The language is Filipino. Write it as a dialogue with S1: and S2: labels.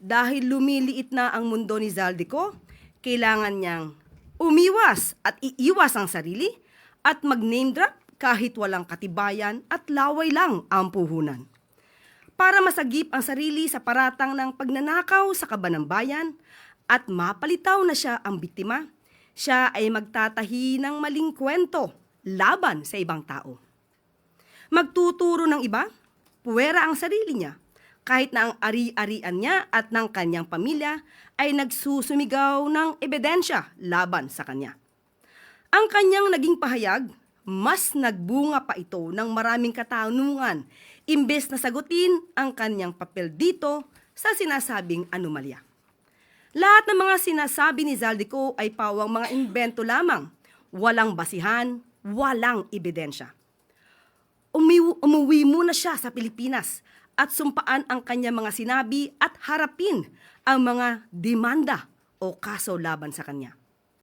S1: Dahil lumiliit na ang mundo ni Zaldico, kailangan niyang umiwas at iiwas ang sarili at mag-name drop kahit walang katibayan at laway lang ang puhunan. Para masagip ang sarili sa paratang ng pagnanakaw sa kaban ng bayan at mapalitaw na siya ang biktima, siya ay magtatahi ng maling kwento laban sa ibang tao. Magtuturo ng iba, puwera ang sarili niya, kahit na ang ari-arian niya at ng kanyang pamilya ay nagsusumigaw ng ebidensya laban sa kanya. Ang kanyang naging pahayag, mas nagbunga pa ito ng maraming katanungan imbes na sagutin ang kanyang papel dito sa sinasabing anomalya. Lahat ng mga sinasabi ni Zaldico ay pawang mga imbento lamang, walang basihan, walang ebidensya. Umiw- umuwi muna siya sa Pilipinas at sumpaan ang kanyang mga sinabi at harapin ang mga demanda o kaso laban sa kanya.